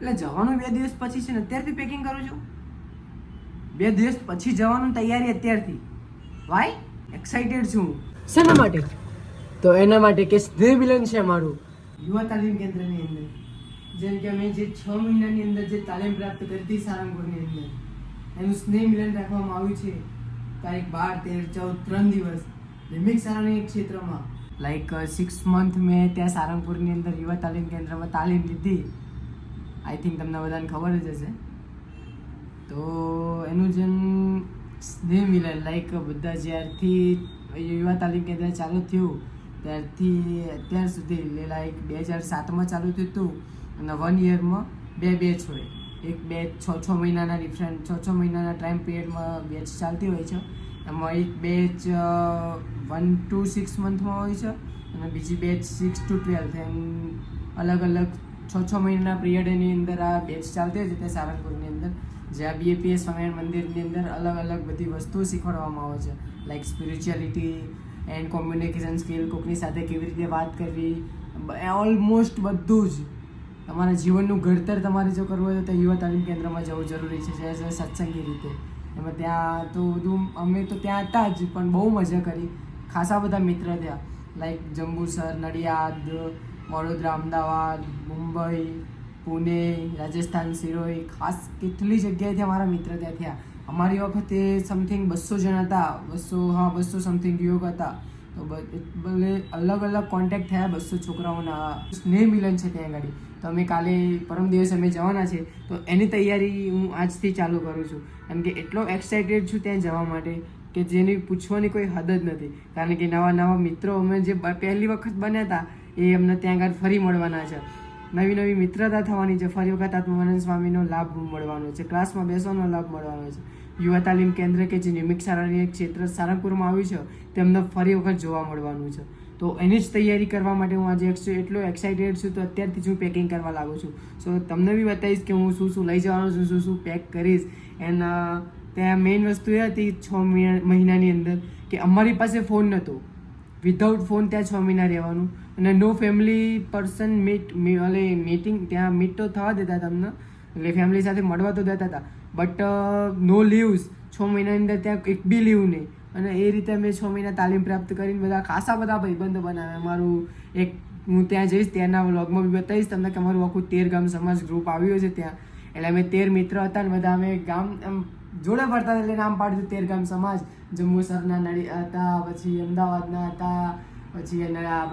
એટલે જવાનું બે દિવસ પછી છે ને અત્યારથી પેકિંગ કરું છું. બે દિવસ પછી જવાનું તૈયારી અત્યારથી. વાય એક્સાઇટેડ છું. શેના માટે? તો એના માટે કે સ્નેહ મિલન છે મારું. યુવા તાલીમ કેન્દ્રની અંદર. જેમ કે અમે જે છ મહિનાની અંદર જે તાલીમ પ્રાપ્ત કરી હતી સારંગપુરની અંદર. એનું સ્નેહ મિલન રાખવામાં આવ્યું છે. તારીખ બાર તેર ચૌદ ત્રણ દિવસ. લિમિક સારાની ક્ષેત્રમાં. લાઈક સિક્સ મંથ મેં ત્યાં સારંગપુરની અંદર યુવા તાલીમ કેન્દ્રમાં તાલીમ લીધી. આઈ થિંક તમને બધાને ખબર જ હશે. તો એનું જેમ સ્નેહ મિલન લાઈક બધા જ્યારથી યુવા તાલીમ કેન્દ્ર ચાલુ થયું, ત્યારથી અત્યાર સુધી લાઈક બે હજાર સાતમાં ચાલુ થયું હતું અને વન યરમાં બે બેચ હોય. એક બેચ છ છ મહિનાના ડિફરન્ટ છ છ મહિનાના ટાઈમ પિરિયડમાં બેચ ચાલતી હોય છે. એમાં એક બેચ વન ટુ સિક્સ મંથમાં હોય છે અને બીજી બેચ સિક્સ ટુ ટ્વેલ્થ એમ અલગ અલગ છ છ મહિનાના પિરિયડની અંદર આ બેચ ચાલતી છે તે સારંગપુરની અંદર, જ્યાં બીએપીએસ સ્વામિનારાયણ મંદિરની અંદર અલગ અલગ બધી વસ્તુઓ શીખવાડવામાં આવે છે. Like spirituality and communication skill કોકની સાથે કેવી રીતે વાત કરવી ઓલમોસ્ટ બધું જ. તમારા જીવનનું ઘડતર તમારે જો કરવું હોય તો યુવા તાલીમ કેન્દ્રમાં જવું જરૂરી છે, જે સત્સંગી રીતે. એમાં ત્યાં તો બધું, અમે તો ત્યાં હતા જ, પણ બહુ મજા કરી. ખાસા બધા મિત્ર ત્યાં. લાઈક જંબુસર, નડિયાદ વડોદરા, અમદાવાદ, મુંબઈ, પુણે, રાજસ્થાન, સિરોઈ, ખાસ કેટલી જગ્યાએથી અમારા મિત્ર ત્યાં થયા. અમારી વખતે સમથિંગ બસો જણ હતા. બસો હા બસો સમથિંગ યુવક હતા. તો ભલે અલગ અલગ કોન્ટેક્ટ થયા બસો છોકરાઓના. સ્નેહ મિલન છે ત્યાં આગળ તો અમે કાલે પરમ દિવસે અમે જવાના છે. તો એની તૈયારી હું આજથી ચાલુ કરું છું. કારણ કે એટલો એક્સાઇટેડ છું ત્યાં જવા માટે કે જેની પૂછવાની કોઈ હદ જ નથી. કારણ કે નવા નવા મિત્રો અમે જે પહેલી વખત બન્યા હતા એ અમને ત્યાં આગળ ફરી મળવાના છે. નવી નવી મિત્રતા થવાની છે. ફરી વખત આત્માનંદ સ્વામીનો લાભ મળવાનો છે. ક્લાસમાં બેસવાનો લાભ મળવાનો છે. યુવા તાલીમ કેન્દ્ર કે જે નિમિક શાળાની ક્ષેત્ર સારંગપુરમાં આવ્યું છે, તેમને ફરી વખત જોવા મળવાનું છે. તો એની જ તૈયારી કરવા માટે હું આજે એટલો એક્સાઇટેડ છું તો અત્યારથી જ હું પેકિંગ કરવા લાગુ છું. સો તમને બી બતાવીશ કે હું શું શું લઈ જવાનું છું, શું શું પેક કરીશ. એન્ડ ત્યાં મેઇન વસ્તુ એ હતી છ મહિના મહિનાની અંદર કે અમારી પાસે ફોન નહોતો વિધાઉટ ફોન ત્યાં છ મહિના રહેવાનું. અને નો ફેમિલી પર્સન મીટ એટલે મીટિંગ ત્યાં મીટ તો થવા દેતા તમને. એટલે ફેમિલી સાથે મળવા તો દેતા હતા. બટ નો લીવ્સ છ મહિનાની અંદર ત્યાં એક બી લીવ નહીં. અને એ રીતે મેં છ મહિના તાલીમ પ્રાપ્ત કરીને બધા ખાસા બધા ભાઈબંધો બનાવ્યા. મારું એક, હું ત્યાં જઈશ, ત્યાંના વ્લોગમાં બી બતાવીશ તમને કે અમારું આખું તેર ગામ સમાજ ગ્રુપ આવ્યું છે ત્યાં. એટલે અમે તેર મિત્ર હતા ને બધા અમે ગામ જોડે ફરતા એટલે નામ પાડ્યું તેર ગામ સમાજ. જંબુસરના નડી હતા, પછી અમદાવાદના હતા, પછી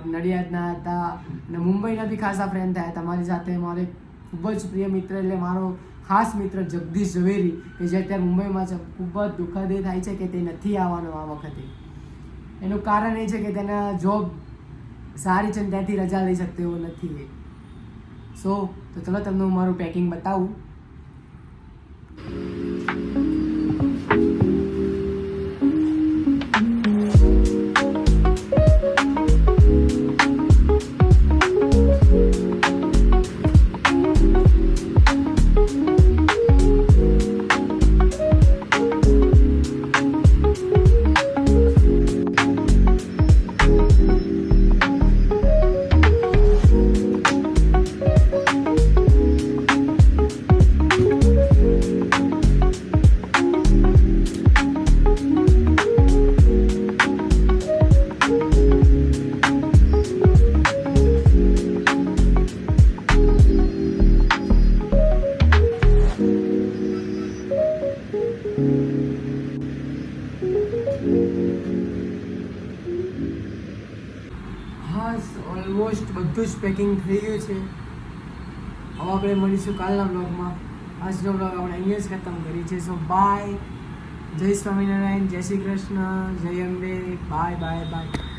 નડિયાદના હતા અને મુંબઈના બી ખાસા ફ્રેન્ડ થયા હતા. મારી સાથે મારે ખૂબ જ પ્રિય મિત્ર એટલે મારો ખાસ મિત્ર જગદીશ ઝવેરી, કે જે અત્યારે મુંબઈમાં છે. ખૂબ જ દુઃખદ થાય છે કે તે નથી આવવાનો આ વખતે. એનું કારણ એ છે કે તેના જોબ સારી છે ત્યાંથી રજા લઈ શકતો એવો નથી એ. સો તો ચલો તમને હું મારું પેકિંગ બતાવું. હા ઓલમોસ્ટ બધું જ પેકિંગ થઈ ગયું છે. હવે આપણે મળીશું કાલના બ્લોગમાં આજનો બ્લોગ આપણે અહીંયા જ ખતમ કરી છે સો બાય જય સ્વામિનારાયણ, જય શ્રી કૃષ્ણ. જય અંબે. Bye bye bye